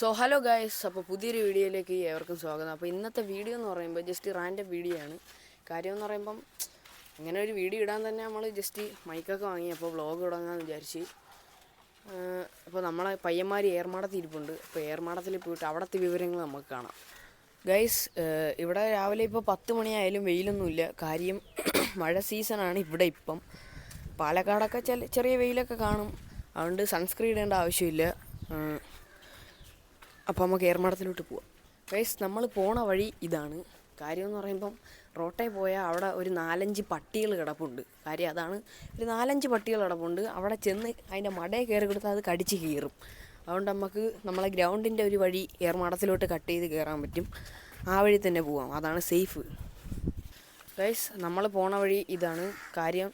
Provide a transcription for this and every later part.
So hello guys അപ്പോൾ പുതിയൊരു വീഡിയോയിലേക്ക് ഏവർക്കും സ്വാഗതം. അപ്പോൾ ഇന്നത്തെ വീഡിയോ എന്ന് പറയുമ്പോൾ ജസ്റ്റ് റാൻഡം വീഡിയോ ആണ്. കാര്യം എന്ന് പറയുമ്പം അങ്ങനെ ഒരു വീഡിയോ ഇടാൻ തന്നെ നമ്മൾ ജസ്റ്റ് മൈക്കൊക്കെ വാങ്ങി അപ്പോൾ വ്ളോഗ് തുടങ്ങാമെന്ന് വിചാരിച്ച്. അപ്പോൾ നമ്മളെ പയ്യന്മാർ ഏർമാടത്തിൽ ഇരിപ്പുണ്ട്. അപ്പോൾ ഏർമാടത്തിൽ പോയിട്ട് അവിടുത്തെ വിവരങ്ങൾ നമുക്ക് കാണാം. ഗൈസ് ഇവിടെ രാവിലെ ഇപ്പോൾ പത്ത് മണിയായാലും വെയിലൊന്നുമില്ല. കാര്യം മഴ സീസണാണ് ഇവിടെ ഇപ്പം. പാലക്കാടൊക്കെ ചെറിയ വെയിലൊക്കെ കാണും. അതുകൊണ്ട് സൺസ്ക്രീൻ ഇടേണ്ട ആവശ്യമില്ല. അപ്പോൾ നമുക്ക് ഏർമാടത്തിലോട്ട് പോവാം. ഫേസ് നമ്മൾ പോണ വഴി ഇതാണ്. കാര്യം എന്ന് പറയുമ്പം റോട്ടെ പോയാൽ അവിടെ ഒരു നാലഞ്ച് പട്ടികൾ കിടപ്പുണ്ട്. കാര്യം അതാണ് ഒരു നാലഞ്ച് പട്ടികൾ കിടപ്പുണ്ട്. അവിടെ ചെന്ന് അതിന്റെ മടയെ കയറി കൊടുത്താൽ അത് കടിച്ച് കീറും. അതുകൊണ്ട് നമുക്ക് നമ്മളെ ഗ്രൗണ്ടിന്റെ ഒരു വഴി ഏർമാടത്തിലോട്ട് കട്ട് ചെയ്ത് കയറാൻ പറ്റും. ആ വഴി തന്നെ പോവാം. അതാണ് സേഫ്. ഗൈസ് നമ്മൾ പോണ വഴി ഇതാണ്. കാര്യം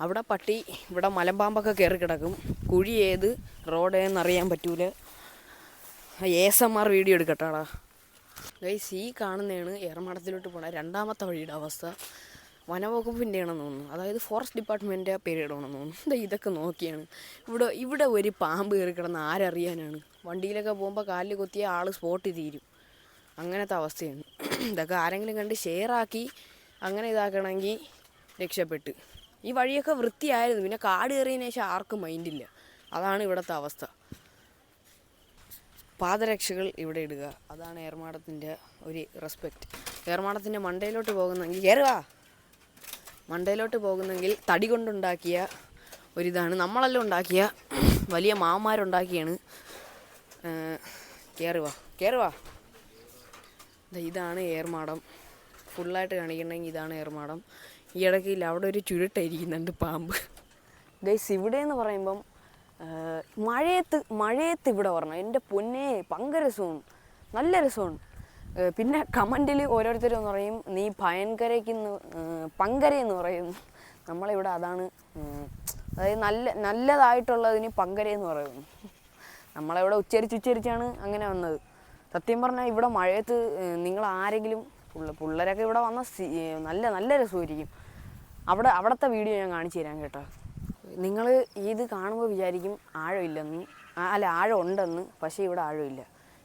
അവിടെ പട്ടി ഇവിടെ മലമ്പാമ്പൊക്കെ കയറി കിടക്കും. കുഴി ഏത് റോഡ് ഏതെന്നറിയാൻ പറ്റൂല. എസ് എം ആർ വീഡിയോ എടുക്കട്ടാടാ. ഗൈസ് ഈ കാണുന്നതാണ് ഏറമാടത്തിലോട്ട് പോണ രണ്ടാമത്തെ വഴിയുടെ അവസ്ഥ. വനവകുപ്പിന്റെ ആണെന്ന് തോന്നുന്നു. അതായത് ഫോറസ്റ്റ് ഡിപ്പാർട്ട്മെന്റിന്റെ പേരിടണമെന്ന് തോന്നുന്നു. എന്താ ഇതൊക്കെ നോക്കിയാണ്. ഇവിടെ ഇവിടെ ഒരു പാമ്പ് കയറി കിടന്ന് ആരറിയാനാണ്? വണ്ടിയിലൊക്കെ പോകുമ്പോൾ കാലിൽ കൊത്തിയ ആൾ സ്പോട്ട് തീരും. അങ്ങനത്തെ അവസ്ഥയാണ്. ഇതൊക്കെ ആരെങ്കിലും കണ്ട് ഷെയറാക്കി അങ്ങനെ ഇതാക്കണമെങ്കിൽ രക്ഷപ്പെട്ട്. ഈ വഴിയൊക്കെ വൃത്തിയായിരുന്നു. പിന്നെ കാട് കയറിയതിന് ശേഷം ആർക്കും മൈൻഡില്ല അതാണ് ഇവിടുത്തെ അവസ്ഥ. പാദരക്ഷകൾ ഇവിടെ ഇടുക. അതാണ് ഏർമാടത്തിന്റെ ഒരു റെസ്പെക്റ്റ് ഏർമാടത്തിന്റെ മണ്ടയിലോട്ട് പോകുന്നെങ്കിൽ കയറുക മണ്ടയിലോട്ട് പോകുന്നെങ്കിൽ തടി കൊണ്ടുണ്ടാക്കിയ ഒരിതാണ്. നമ്മളെല്ലാം ഉണ്ടാക്കിയ വലിയ മാമാരുണ്ടാക്കിയാണ്. കയറുക കയറുക ഇതാണ് ഏർമാടം. ഫുള്ളായിട്ട് കാണിക്കണമെങ്കിൽ ഇതാണ് ഏർമാടം. ഈ ഇടയ്ക്ക് അവിടെ ഒരു ചുരുട്ടായിരിക്കുന്നുണ്ട് പാമ്പ്. ഗൈസ് ഇവിടെ എന്ന് പറയുമ്പം മഴയത്ത് മഴയത്ത് ഇവിടെ വരണം എന്റെ പൊന്നെ പങ്ക രസമാണ്. നല്ല രസമാണ്. പിന്നെ കമന്റിൽ ഓരോരുത്തരും പറയും നീ ഭയങ്കരയ്ക്കെന്ന് പങ്കര എന്ന് പറയും നമ്മളിവിടെ അതാണ് അതായത് നല്ല നല്ലതായിട്ടുള്ളതിന് പങ്കര എന്ന് പറയുന്നു. നമ്മളിവിടെ ഉച്ചരിച്ച് ഉച്ചരിച്ചാണ് അങ്ങനെ വന്നത്. സത്യം പറഞ്ഞാൽ ഇവിടെ മഴയത്ത് നിങ്ങൾ ആരെങ്കിലും പുള്ള പിള്ളേരൊക്കെ ഇവിടെ വന്ന നല്ല നല്ല രസമായിരിക്കും. അവിടെ അവിടുത്തെ വീഡിയോ ഞാൻ കാണിച്ചു തരാം കേട്ടോ. നിങ്ങൾ ഇത് കാണുമ്പോൾ വിചാരിക്കും ആഴമില്ലെന്ന്. അല്ല ആഴം ഉണ്ടെന്ന് പക്ഷേ ഇവിടെ ആഴമില്ല.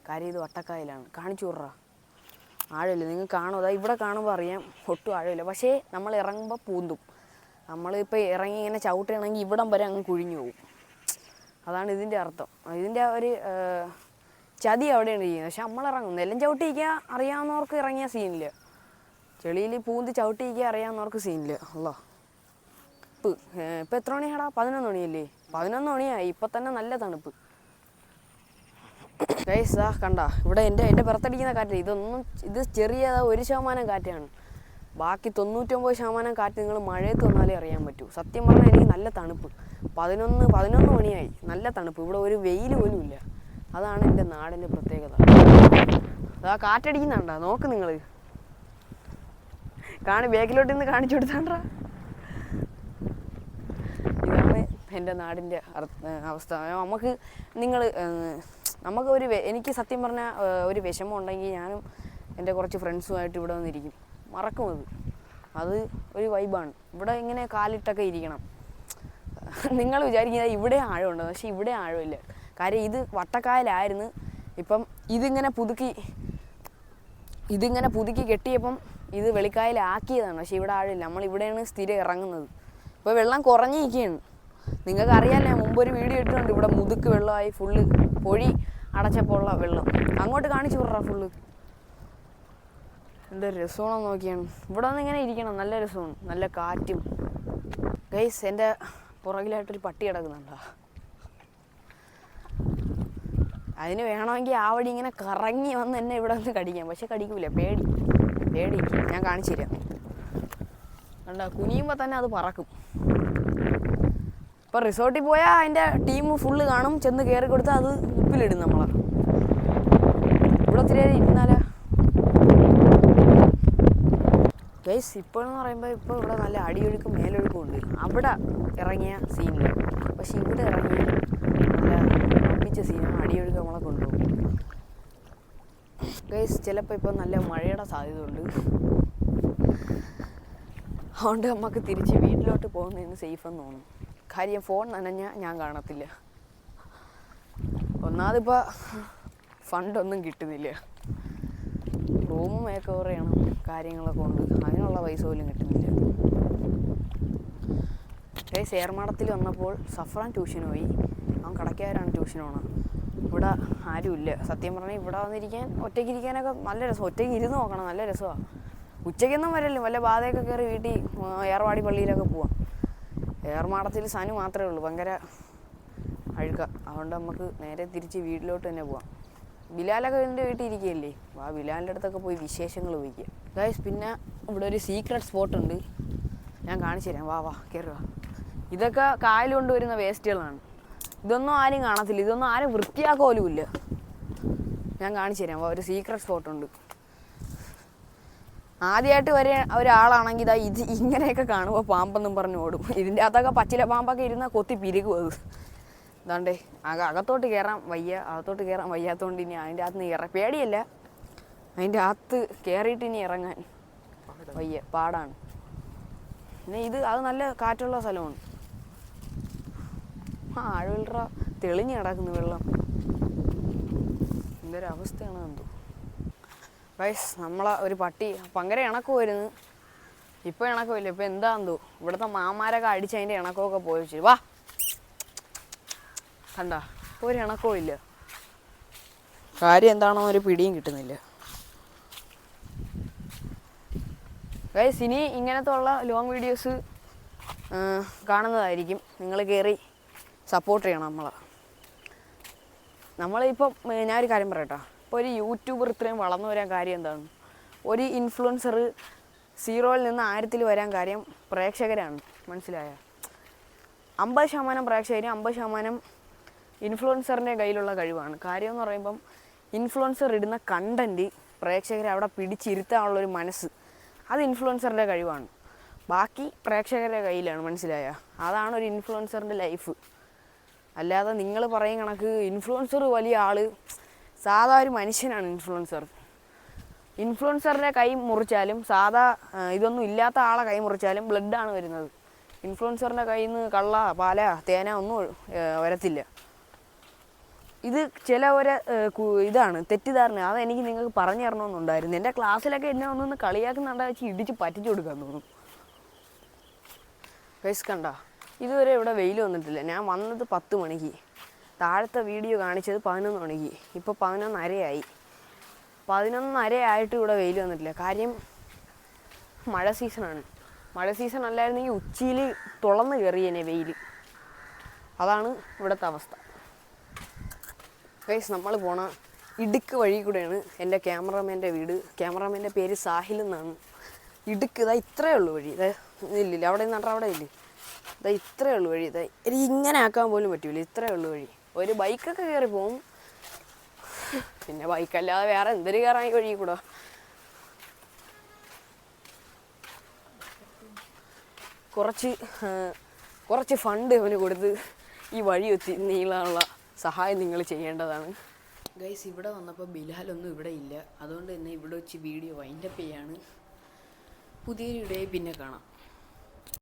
കാര്യം ഇത് വട്ടക്കായലാണ്. കാണിച്ചു വിട്രാ ആഴമില്ല. നിങ്ങൾ കാണുമോ? അതാ ഇവിടെ കാണുമ്പോൾ അറിയാം ഒട്ടും ആഴമില്ല. പക്ഷേ നമ്മൾ ഇറങ്ങുമ്പോൾ പൂന്തും. നമ്മളിപ്പോൾ ഇറങ്ങി ഇങ്ങനെ ചവിട്ടുകയാണെങ്കിൽ ഇവിടം വരെ അങ്ങ് കുഴിഞ്ഞു പോകും. അതാണ് ഇതിന്റെ അർത്ഥം. ഇതിന്റെ ഒരു ചതി അവിടെയാണ് ചെയ്യുന്നത്. പക്ഷെ നമ്മളിറങ്ങും നെല്ലം ചവിട്ടിയിരിക്കുക അറിയാവുന്നവർക്ക് ഇറങ്ങിയ സീനില്ല ചെളിയിൽ പൂന്തി ചവിട്ടിയിരിക്കുക അറിയാവുന്നവർക്ക് സീനില്ല അല്ലോ തണുപ്പ്. ഇപ്പം എത്ര മണിയാടാ പതിനൊന്ന് മണിയല്ലേ? പതിനൊന്ന് മണിയായി. ഇപ്പം തന്നെ നല്ല തണുപ്പ്. ഗൈസാ കണ്ട ഇവിടെ എന്റെ എന്റെ പുറത്തടിക്കുന്ന കാറ്റ് ഇതൊന്നും ഇത് ചെറിയ ഒരു ശതമാനം കാറ്റാണ്. ബാക്കി തൊണ്ണൂറ്റൊമ്പത് ശതമാനം കാറ്റ് നിങ്ങൾ മഴയത്ത് വന്നാലേ അറിയാൻ പറ്റൂ. സത്യം പറഞ്ഞാൽ എനിക്ക് നല്ല തണുപ്പ്. പതിനൊന്ന് പതിനൊന്ന് മണിയായി. നല്ല തണുപ്പ്. ഇവിടെ ഒരു വെയിൽ പോലും ഇല്ല. അതാണ് എന്റെ നാടിന്റെ പ്രത്യേകത. അതാ കാറ്റടിക്കുന്നുണ്ടോ. നോക്ക് നിങ്ങൾ കാണി ബാക്കിലോട്ട് നിന്ന് കാണിച്ചു കൊടുത്താണ്ടാ ഇതാണ് എന്റെ നാടിന്റെ അവസ്ഥ. നമുക്ക് നിങ്ങൾ നമുക്ക് ഒരു എനിക്ക് സത്യം പറഞ്ഞാൽ ഒരു വിഷമം ഉണ്ടെങ്കിൽ ഞാനും എന്റെ കുറച്ച് ഫ്രണ്ട്സുമായിട്ട് ഇവിടെ വന്നിരിക്കും. മറക്കും അത് അത് ഒരു വൈബാണ്. ഇവിടെ ഇങ്ങനെ കാലിട്ടൊക്കെ ഇരിക്കണം. നിങ്ങൾ വിചാരിക്കുന്നത് ഇവിടെ ആഴമുണ്ട് പക്ഷേ ഇവിടെ ആഴമില്ല. കാര്യം ഇത് വട്ടക്കായലായിരുന്നു. ഇപ്പം ഇതിങ്ങനെ പുതുക്കി ഇതിങ്ങനെ പുതുക്കി കെട്ടിയപ്പം ഇത് വെളിക്കായലാക്കിയതാണ്. പക്ഷേ ഇവിടെ ആഴമില്ല. നമ്മൾ ഇവിടെയാണ് സ്ഥിരം ഇറങ്ങുന്നത്. ഇപ്പോൾ വെള്ളം കുറഞ്ഞിരിക്കുകയാണ്. നിങ്ങൾക്ക് അറിയാമല്ലേ മുമ്പ് ഒരു വീഡിയോ ഇട്ടിട്ടുണ്ട്. ഇവിടെ മുതുക്ക് വെള്ളമായി ഫുള്ള് പൊഴി അടച്ചപ്പോൾ വെള്ളം. അങ്ങോട്ട് കാണിച്ചു വിട്രാ ഫുള്ള് എന്ത് രസമാണെന്ന് നോക്കിയാണ് ഇവിടെ വന്ന് ഇങ്ങനെ ഇരിക്കണം. നല്ല രസമാണ്. നല്ല കാറ്റും. ഗൈസ് എന്റെ പുറകിലായിട്ടൊരു പട്ടി കിടക്കുന്നുണ്ടോ? അതിന് വേണമെങ്കിൽ ആ വഴി ഇങ്ങനെ കറങ്ങി വന്ന് എന്നെ ഇവിടെ നിന്ന് കടിക്കാം. പക്ഷെ കടിക്കൂല. പേടി. പേടി ഞാൻ കാണിച്ചു തരാം. കണ്ട? കുനിയുമ്പോൾ തന്നെ അത് പറക്കും. ഇപ്പം റിസോർട്ടിൽ പോയാൽ അതിന്റെ ടീം ഫുള്ള് കാണും. ചെന്ന് കയറി കൊടുത്താൽ അത് ഉപ്പിലിടും നമ്മളെ. ഇവിടെ ഒത്തിരി ഇരുന്നാലാ ഗൈസ് ഇപ്പോഴെന്ന് പറയുമ്പോൾ ഇപ്പോൾ ഇവിടെ നല്ല അടിയൊഴുക്കും മേലൊഴുക്കും ഉണ്ട്. അവിടെ ഇറങ്ങിയ സീനില്ല പക്ഷെ ഇവിടെ ഇറങ്ങിയ നല്ല ഒപ്പിച്ച സീനാണ് അടിയൊഴുക്ക് നമ്മളെ കൊണ്ടുപോകും. ഗൈസ് ചിലപ്പോൾ ഇപ്പോൾ നല്ല മഴയുടെ സാധ്യത ഉണ്ട് അതുകൊണ്ട് നമുക്ക് തിരിച്ച് വീട്ടിലോട്ട് പോകുന്നതിന് സേഫ് എന്ന് തോന്നുന്നു. കാര്യം ഫോൺ നനഞ്ഞാൽ ഞാൻ കാണത്തില്ല. ഒന്നാമതിപ്പോൾ ഫണ്ടൊന്നും കിട്ടുന്നില്ല. റൂം മേക്ക് ഓവർ കാര്യങ്ങളൊക്കെ ഉണ്ട് അതിനുള്ള പൈസ പോലും കിട്ടുന്നില്ല. ഗൈസ് ചേർമാടത്തിൽ വന്നപ്പോൾ സഫ്രാൻ ട്യൂഷന് പോയി. അവൻ കടക്കാരാണ് ട്യൂഷൻ പോണത്. ഇവിടെ ആരുമില്ല. സത്യം പറഞ്ഞാൽ ഇവിടെ വന്നിരിക്കാൻ ഒറ്റയ്ക്ക് ഇരിക്കാനൊക്കെ നല്ല രസം ഒറ്റയ്ക്ക് ഇരുന്ന് നോക്കണം നല്ല രസമാണ് ഉച്ചയ്ക്കൊന്നും വരല്ലോ വല്ല ബാധയൊക്കെ കയറി വീട്ടിൽ ഏർവാടി പള്ളിയിലൊക്കെ പോവാം. ഏർമാടത്തിൽ സനു മാത്രമേ ഉള്ളൂ. ഭയങ്കര അഴുക്ക. അതുകൊണ്ട് നമുക്ക് നേരെ തിരിച്ച് വീട്ടിലോട്ട് തന്നെ പോവാം. ബിലാലൊക്കെ എന്റെ വീട്ടിൽ ഇരിക്കുകയല്ലേ? വാ ബിലാലിന്റെ അടുത്തൊക്കെ പോയി വിശേഷങ്ങൾ ചോദിക്കുക ഗൈസ് പിന്നെ ഇവിടെ ഒരു സീക്രട്ട് സ്പോട്ട് ഉണ്ട്. ഞാൻ കാണിച്ചു തരാം. വാ വാ കയറുക ഇതൊക്കെ കായൽ കൊണ്ടുവരുന്ന വേസ്റ്റുകളാണ്. ഇതൊന്നും ആരും കാണത്തില്ല. ഇതൊന്നും ആരും ഇല്ല ഞാൻ കാണിച്ചു തരാം. വാ ഒരു സീക്രട്ട് സ്പോട്ട് ഉണ്ട്. ആദ്യമായിട്ട് വരെ ഒരാളാണെങ്കിൽ ഇതാ ഇത് ഇങ്ങനെയൊക്കെ കാണുമ്പോൾ പാമ്പെന്നും പറഞ്ഞ് ഓടും. ഇതിന്റെ അകത്തൊക്കെ പച്ചില പാമ്പൊക്കെ ഇരുന്നാൽ കൊത്തി പിരികും അത്. ഇതാണ്ടേ അക അകത്തോട്ട് കയറാൻ വയ്യ അകത്തോട്ട് കയറാൻ വയ്യാത്തതുകൊണ്ട് ഇനി അതിന്റെ അകത്ത് നിന്ന് ഇറ പേടിയല്ല. അതിന്റെ അകത്ത് കയറിയിട്ട് ഇനി ഇറങ്ങാൻ വയ്യ പാടാണ്. പിന്നെ ഇത് അത് നല്ല കാറ്റുള്ള സ്ഥലമാണ്. ആ ആഴവിൽറ തെളിഞ്ഞ് കിടക്കുന്നു വെള്ളം. എന്തൊരവസ്ഥയാണ് എന്തോ വയസ് നമ്മളെ ഒരു പട്ടി. ഭയങ്കര വരുന്നു ഇപ്പം ഇണക്കമില്ല ഇപ്പം എന്താണെന്തോ ഇവിടുത്തെ മാമാരൊക്കെ അടിച്ച് അതിന്റെ ഇണക്കമൊക്കെ പോയി വെച്ചു വാ. കണ്ട? ഒരു ഇണക്കവും ഇല്ല. കാര്യം എന്താണോ ഒരു പിടിയും കിട്ടുന്നില്ല. ഗൈസ് ഇനി ഇങ്ങനത്തെ ഉള്ള ലോങ് വീഡിയോസ് കാണുന്നതായിരിക്കും. നിങ്ങൾ കയറി സപ്പോർട്ട് ചെയ്യണം നമ്മളെ. നമ്മളിപ്പം ഞാനൊരു കാര്യം പറയട്ടോ. ഇപ്പോൾ ഒരു യൂട്യൂബർ ഇത്രയും വളർന്നു വരാൻ കാര്യം എന്താണ്? ഒരു ഇൻഫ്ലുവൻസർ സീറോയിൽ നിന്ന് ആയിരത്തിൽ വരാൻ കാര്യം പ്രേക്ഷകരാണ് മനസ്സിലായ? അമ്പത് ശതമാനം പ്രേക്ഷകരും അമ്പത് ശതമാനം ഇൻഫ്ലുവൻസറിന്റെ കയ്യിലുള്ള കഴിവാണ്. കാര്യം എന്ന് പറയുമ്പം ഇൻഫ്ലുവൻസർ ഇടുന്ന കണ്ടന്റ് പ്രേക്ഷകരെ അവിടെ പിടിച്ചിരുത്താനുള്ളൊരു മനസ്സ് അത് ഇൻഫ്ലുവൻസറിന്റെ കഴിവാണ്. ബാക്കി പ്രേക്ഷകരുടെ കയ്യിലാണ് മനസ്സിലായ? അതാണ് ഒരു ഇൻഫ്ലുവൻസറിന്റെ ലൈഫ് അല്ലാതെ നിങ്ങൾ പറയും കണക്ക് ഇൻഫ്ലുവൻസർ വലിയ ആൾ സാധാ ഒരു മനുഷ്യനാണ് ഇൻഫ്ലുവൻസർ ഇൻഫ്ലുവൻസറിന്റെ കൈ മുറിച്ചാലും സാധാ ഇതൊന്നും ഇല്ലാത്ത ആളെ കൈ മുറിച്ചാലും ബ്ലഡാണ് വരുന്നത്. ഇൻഫ്ലുവൻസറിന്റെ കയ്യിൽ നിന്ന് കള്ള പാല തേന ഒന്നും വരത്തില്ല. ഇത് ചില ഒരു ഇതാണ് തെറ്റിദ്ധാരണ. അതെനിക്ക് നിങ്ങൾക്ക് പറഞ്ഞു തരണമെന്നുണ്ടായിരുന്നു. എന്റെ ക്ലാസ്സിലൊക്കെ എന്നെ ഒന്നൊന്ന് കളിയാക്കുന്നുണ്ടാ വെച്ച് ഇടിച്ച് പറ്റിച്ചു കൊടുക്കാൻ തോന്നും ഫേസ് കണ്ട? ഇതുവരെ ഇവിടെ വെയിൽ വന്നിട്ടില്ല. ഞാൻ വന്നത് പത്ത് മണിക്ക്. താഴത്തെ വീഡിയോ കാണിച്ചത് പതിനൊന്ന് മണിക്ക്. ഇപ്പോൾ പതിനൊന്നരയായി പതിനൊന്നരയായിട്ട് ഇവിടെ വെയിൽ വന്നിട്ടില്ല. കാര്യം മഴ സീസണാണ് മഴ സീസൺ അല്ലായിരുന്നെങ്കിൽ ഉച്ചയിൽ തുളന്ന് കയറിയേനെ വെയിൽ. അതാണ് ഇവിടുത്തെ അവസ്ഥ. ഗൈസ് നമ്മൾ പോണ ഇടുക്ക് വഴി കൂടെയാണ് എന്റെ ക്യാമറമാന്റെ വീട്. ക്യാമറമാന്റെ പേര് സാഹിൽ എന്നാണ്. ഇടുക്ക് ഇതാ ഇത്രയേ ഉള്ളൂ വഴി. ഇതാ ഇല്ലില്ല അവിടെ നിന്നിട്ട് അവിടെ ഇല്ലേ? ഇതാ ഇത്രയേ ഉള്ളൂ വഴി. ഇതാ എനിക്ക് ഇങ്ങനെ ആക്കാൻ പോലും പറ്റൂല. ഇത്രയേ ഉള്ളൂ വഴി. ഒരു ബൈക്കൊക്കെ കയറി പോവും. പിന്നെ ബൈക്കല്ലാതെ വേറെ എന്തൊരു കയറാൻ വഴി കൂടെ. കുറച്ച് കുറച്ച് ഫണ്ട് അവന് കൊടുത്ത് ഈ വഴി ഒത്തി നീളാനുള്ള സഹായം നിങ്ങൾ ചെയ്യേണ്ടതാണ്. ഗൈസ് ഇവിടെ വന്നപ്പോൾ ബിലാലൊന്നും ഇവിടെ ഇല്ല. അതുകൊണ്ട് തന്നെ ഇവിടെ വെച്ച് വീഡിയോ വൈൻഡപ്പ് ചെയ്യാണ്. പുതിയൊരു വീഡിയോ പിന്നെ കാണാം.